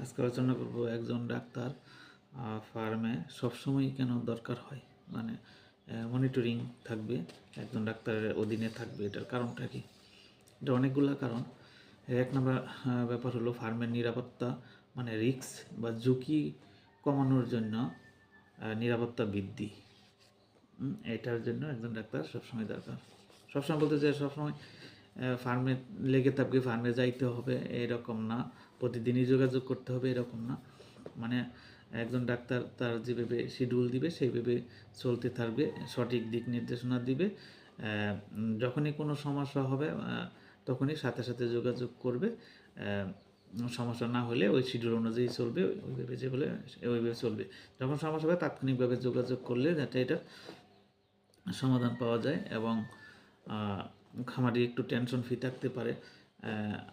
আজকে আলোচনা করব একজন ডাক্তার ফার্মে সবসময় কেন দরকার হয়? মানে মনিটরিং থাকবে, একজন ডাক্তারের অধীনে থাকবে, এটার কারণটা কি? এটা অনেকগুলো কারণ। এক নম্বর ব্যাপার হলো ফার্মের নিরাপত্তা মানে রিস্ক বা ঝুঁকি কমানোর জন্য নিরাপত্তা বৃদ্ধি। এটার জন্য একজন ডাক্তার সবসময় দরকার। সবসময় বলতে চাই সবসময় ফার্মে লেগে থাকবে ফার্মে যাইতে হবে, এরকম না। প্রতিদিনই যোগাযোগ করতে হবে, এরকম না। মানে একজন ডাক্তার তার যেভাবে শিডিউল দিবে, সেইভাবে চলতে থাকবে, সঠিক দিক নির্দেশনা দিবে। যখনই কোনো সমস্যা হবে তখনই সাথে সাথে যোগাযোগ করবে। সমস্যা না হলে ওই শিডিউল অনুযায়ী চলবে, ওইভাবে যে বলে ওইভাবে চলবে। যখন সমস্যা হবে, তাৎক্ষণিকভাবে যোগাযোগ করলে যাতে এটা সমাধান পাওয়া যায় এবং খামারি একটু টেনশন ফ্রি থাকতে পারে।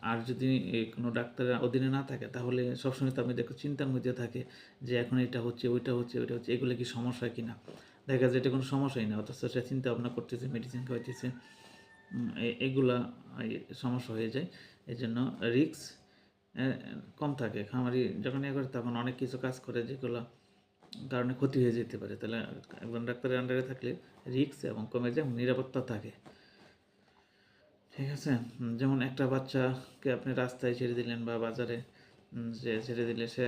আর যদি কোনো ডাক্তারের অধীনে না থাকে, তাহলে সবসময় তো আমি দেখো চিন্তার মধ্যে থাকে যে এখন এটা হচ্ছে, ওইটা হচ্ছে ওইটা হচ্ছে, এগুলো কি সমস্যা কিনা? দেখা যায় এটা কোনো সমস্যাই না, অথচ সে চিন্তা ভাবনা করতেছে মেডিসিন খাওয়াইতেছে এগুলা সমস্যা হয়ে যায়। এই জন্য রিক্স কম থাকে। খামারি যখন ইয়ে করে, তখন অনেক কিছু কাজ করে যেগুলো কারণে ক্ষতি হয়ে যেতে পারে। তাহলে একজন ডাক্তারের আন্ডারে থাকলে রিক্স এবং কমে যায় নিরাপত্তা থাকে। ঠিক আছে? যেমন একটা বাচ্চাকে আপনি রাস্তায় ছেড়ে দিলেন বা বাজারে যে ছেড়ে দিলে সে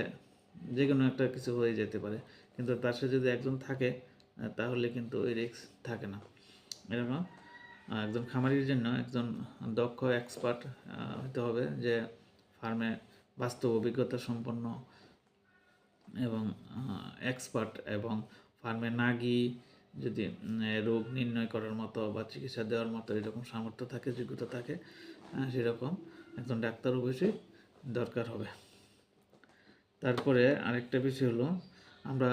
যে কোনো একটা কিছু হয়ে যেতে পারে। কিন্তু তার সাথে যদি একজন থাকে তাহলে কিন্তু ওই রিস্ক থাকে না। এরকম? একজন খামারির জন্য একজন দক্ষ এক্সপার্ট হতে হবে যে ফার্মে বাস্তব অভিজ্ঞতা সম্পন্ন এবং এক্সপার্ট এবং ফার্মে না গিয়ে যদি রোগ নির্ণয় করার মতো বা চিকিৎসা দেওয়ার মতো এরকম সামর্থ্য থাকে যোগ্যতা থাকে সেরকম একজন ডাক্তার অবশ্যই দরকার হবে। তারপরে আরেকটা বিষয় হলো আমরা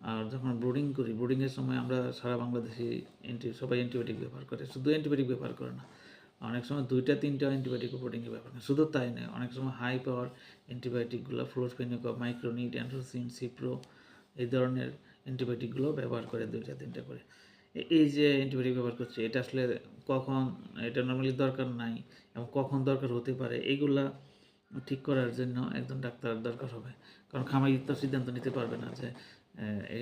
আহ, যখন ব্রুডিং করি ব্রুডিংয়ের সময় আমরা সারা বাংলাদেশি অ্যান্টি সবাই অ্যান্টিবায়োটিক ব্যবহার করে শুধু অ্যান্টিবায়োটিক ব্যবহার করে না অনেক সময় দুইটা তিনটা অ্যান্টিবায়োটিক ব্রুডিংয়ে ব্যবহার করে শুধু তাই নয় অনেক সময় হাই পাওয়ার অ্যান্টিবায়োটিকগুলো ফ্লোরফেনিক মাইক্রোনিট অ্যান্ড্রোসিন সিপ্রো এই ধরনের অ্যান্টিবায়োটিকগুলো ব্যবহার করে দুইটা, তিনটা করে। এই যে অ্যান্টিবায়োটিক ব্যবহার করছে, এটা আসলে কখন, এটা নর্মালি দরকার নাই এবং কখন দরকার হতে পারে এইগুলা ঠিক করার জন্য একজন ডাক্তার দরকার হবে। কারণ খামারি তো সিদ্ধান্ত নিতে পারবে না যে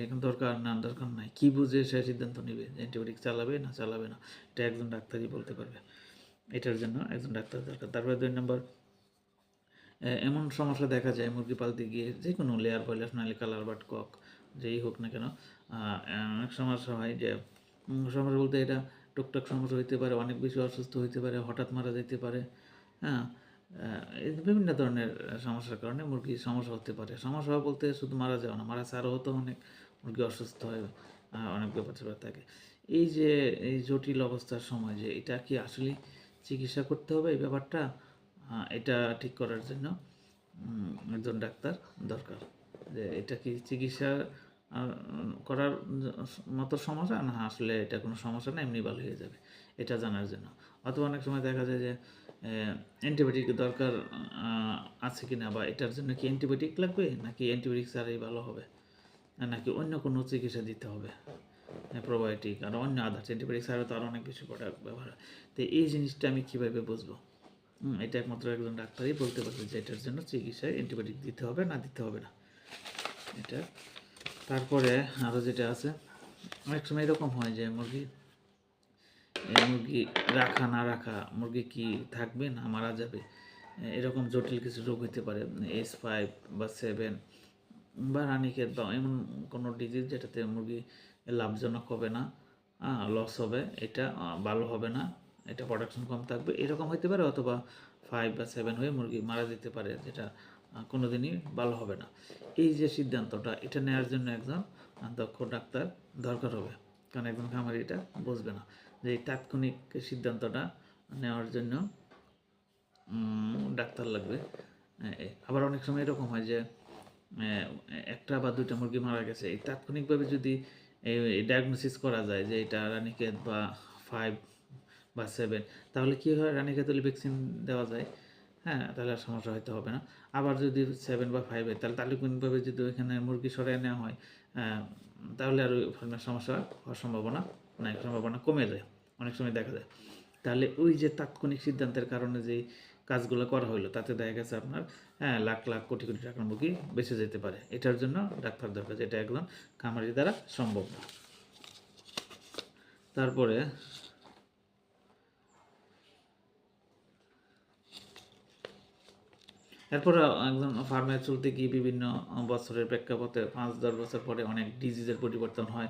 এখন দরকার না, দরকার নাই। কি বুঝে সে সিদ্ধান্ত নেবে অ্যান্টিবায়োটিক চালাবে না চালাবে না, এটা একজন ডাক্তারই বলতে পারবে। এটার জন্য একজন ডাক্তার দরকার। তারপরে দুই নম্বর এমন সমস্যা দেখা যায় মুরগি পালতে গিয়ে যে কোনো লেয়ার ব্রয়লার সোনালি কালার বাট কক যেই হোক না কেন অনেক সমস্যা হয় যে সমস্যা বলতে এটা টুকটাক সমস্যা হইতে পারে, অনেক বেশি অসুস্থ হইতে পারে, হঠাৎ মারা যেতে পারে হ্যাঁ বিভিন্ন ধরনের সমস্যার কারণে মুরগির সমস্যা হতে পারে। সমস্যা বলতে শুধু মারা যাওয়া না, মারা ছাড়াও তো অনেক মুরগি অসুস্থ হয় অনেক ব্যাপার স্যাপার থাকে। এই যে, এই জটিল অবস্থার সময় যে, এটা কি আসলে চিকিৎসা করতে হবে এই ব্যাপারটা? এটা ঠিক করার জন্য একজন ডাক্তার দরকার, যে এটা কি চিকিৎসা করার মতো সমস্যা? না, আসলে এটা কোনো সমস্যা না, এমনি ভালো হয়ে যাবে। এটা জানার জন্য। অথবা অনেক সময় দেখা যায় যে অ্যান্টিবায়োটিক দরকার আছে কি না বা এটার জন্য কি অ্যান্টিবায়োটিক লাগবে? নাকি অ্যান্টিবায়োটিক ছাড়াই ভালো হবে? নাকি অন্য কোনো চিকিৎসা দিতে হবে? প্রোবায়োটিক আর অন্য আদার্স অ্যান্টিবায়োটিক ছাড়া তো আরও অনেক বেশি প্রোডাক্ট ব্যবহার হয়। তো এই জিনিসটা আমি কীভাবে বুঝব? এটা একমাত্র একজন ডাক্তারই বলতে পারবে যে এটার জন্য চিকিৎসায় অ্যান্টিবায়োটিক দিতে হবে না দিতে হবে না। এটা তারপরে আরও যেটা আছে, অনেক সময় এরকম হয় যে মুরগি মুরগি রাখা না রাখা, মুরগি কি থাকবে না মারা যাবে, এরকম জটিল কিছু রোগ হতে পারে এস ফাইভ বা সেভেন বা রানিকের বা এমন কোনো ডিজিজ যেটাতে মুরগি লাভজনক হবে না লস হবে, এটা ভালো হবে না, এটা প্রোডাকশন কম থাকবে, এরকম হতে পারে অথবা ফাইভ বা সেভেন হয়ে মুরগি মারা যেতে পারে, যেটা আহ, কোনোদিনই ভালো হবে না। এই যে সিদ্ধান্তটা এটা নেওয়ার জন্য একজন দক্ষ ডাক্তার দরকার হবে। কারণ একজন খামারি এটা বুঝবে না যে এই তাৎক্ষণিক সিদ্ধান্তটা নেওয়ার জন্য ডাক্তার লাগবে। আবার অনেক সময় এরকম হয় যে একটা বা দুইটা মুরগি মারা গেছে। এই তাৎক্ষণিকভাবে যদি এই ডায়াগনোসিস করা যায় যে এটা রানিকেত বা ফাইভ বা সেভেন তাহলে কী হয়? রানিকেত হলে ভ্যাকসিন দেওয়া যায়। হ্যাঁ তাহলে আর সমস্যা হয়তো হবে না। আবার যদি সেভেন বা ফাইভে তাহলে তাৎক্ষণিকভাবে যদি ওইখানে মুরগি সরাই নেওয়া হয় তাহলে আর ওই ফার্মের সমস্যা হওয়ার সম্ভাবনা নাই, সম্ভাবনা কমে যায়, অনেক সময় দেখা যায়। তাহলে ওই যে তাৎক্ষণিক সিদ্ধান্তের কারণে যে কাজগুলো করা হলো তাতে দেখা গেছে আপনার হ্যাঁ লাখ লাখ কোটি কোটি টাকার মুরগি বেঁচে যেতে পারে। এটার জন্য ডাক্তার দরকার যেটা একদম খামারি দ্বারা সম্ভব না। তারপরে এরপরে একজন ফার্মে চলতে গিয়ে বিভিন্ন বছরের প্রেক্ষাপটে পাঁচ, দশ বছর পরে অনেক ডিজিজের পরিবর্তন হয়।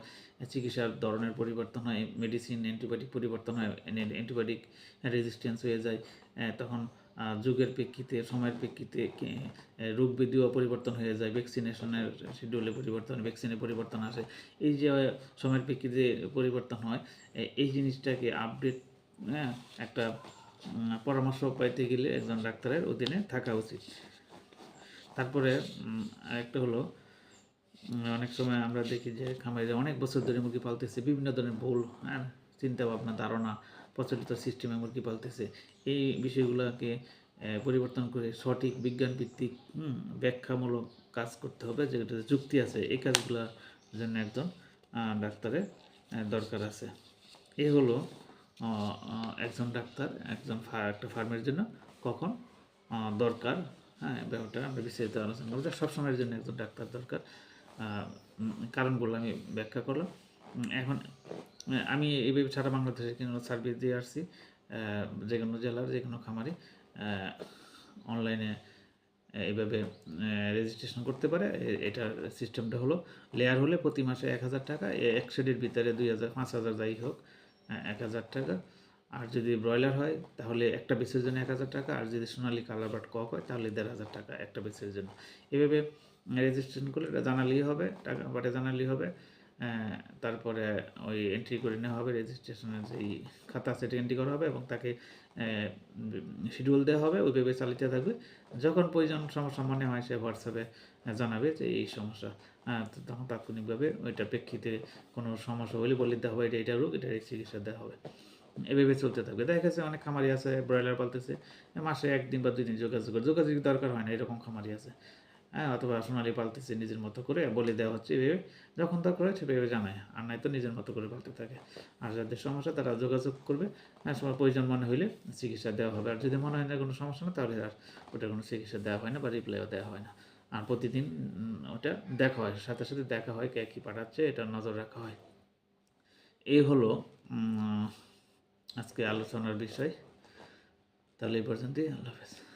চিকিৎসার ধরনের পরিবর্তন হয় মেডিসিন অ্যান্টিবায়োটিক পরিবর্তন হয় অ্যান্টিবায়োটিক রেজিস্ট্যান্স হয়ে যায়। তখন যুগের প্রেক্ষিতে, সময়ের প্রেক্ষিতে রোগ ব্যাধিও পরিবর্তন হয়ে যায় ভ্যাকসিনেশনের শিডিউলে পরিবর্তন ভ্যাকসিনে পরিবর্তন আসে। এই যে সময়ের প্রেক্ষিতে পরিবর্তন হয় এই জিনিসটাকে আপডেট হ্যাঁ একটা পরামর্শ পাইতে গেলে একজন ডাক্তারের অধীনে থাকা উচিত। তারপরে আরেকটা হলো অনেক সময় আমরা দেখি যে খামারিরা অনেক বছর ধরে মুরগি পালতেছে, বিভিন্ন ধরনের ভুল হ্যাঁ চিন্তাভাবনা, ধারণা, প্রচলিত সিস্টেমে মুরগি পালতেছে। এই বিষয়গুলোকে পরিবর্তন করে সঠিক বিজ্ঞান ভিত্তিক ব্যাখ্যামূলক কাজ করতে হবে যেটাতে যুক্তি আছে, এই কাজগুলোর জন্য একজন ডাক্তারের দরকার আছে। এই হলো একজন ডাক্তার একজন একটা ফার্মের জন্য কখন দরকার হ্যাঁ ব্যাপারটা আমরা বিস্তারিত আলোচনা করব। সবসময়ের জন্য একজন ডাক্তার দরকার। কারণগুলো আমি ব্যাখ্যা করলাম। এখন আমি এইভাবে সারা বাংলাদেশে কিন্তু সার্ভিস দিয়ে আসছি যে কোনো জেলার, যে কোনো খামারে অনলাইনে এইভাবে রেজিস্ট্রেশন করতে পারে। এটার সিস্টেমটা হলো লেয়ার হলে প্রতি মাসে এক হাজার টাকা এক শেডের ভিতরে দুই হাজার, পাঁচ হাজার যাই হোক এক হাজার টাকা। আর যদি ব্রয়লার হয়, তাহলে একটা বেসের জন্য এক হাজার টাকা। আর যদি সোনালি কালার বাট কক হয়, তাহলে দেড় হাজার টাকা একটা বেসের জন্য। এভাবে রেজিস্ট্রেশন করলে এটা জানালেই হবে, টাকা বাটে জানালেই হবে। তারপরে ওই এন্ট্রি করে নেওয়া হবে রেজিস্ট্রেশনের যেই খাতা সেটা এন্ট্রি করা হবে এবং তাকে শিডিউল দেওয়া হবে, ওইভাবে চালিতে থাকবে। যখন প্রয়োজন সমস্যা মনে হয়, সে হোয়াটসঅ্যাপে জানাবে যে এই সমস্যা। তখন তাৎক্ষণিকভাবে ওইটার প্রেক্ষিতে কোনো সমস্যা হলে বলে দেওয়া হবে, এটা এটা রোগ এটা চিকিৎসা দেওয়া হবে। এভাবে চলতে থাকবে। দেখা গেছে অনেক খামারি আছে, ব্রয়লার পালতেছে, মাসে একদিন বা দুই দিন যোগাযোগ করে যোগাযোগ দরকার হয় না, এরকম খামারি আছে। হ্যাঁ অথবা সোনালি পালতেছে নিজের মতো করে, বলে দেওয়া হচ্ছে, এভাবে যখন দরকার হয় সেভাবে জানায়, আর নাই তো নিজের মতো করে পালতে থাকে। আর যাদের সমস্যা তারা যোগাযোগ করবে সময় প্রয়োজন মনে হইলে চিকিৎসা দেওয়া হবে। আর যদি মনে হয় না কোনো সমস্যা না, তাহলে আর ওটা কোনো চিকিৎসা দেওয়া হয় না বা রিপ্লাইও দেওয়া হয় না। আর প্রতিদিন ওটা দেখা হয়। সাথে সাথে দেখা হয় কে কী পাঠাচ্ছে, এটা নজর রাখা হয়। এই হলো আজকে আলোচনার বিষয়। তাহলে এই পর্যন্তই, আল্লাহ হাফেজ।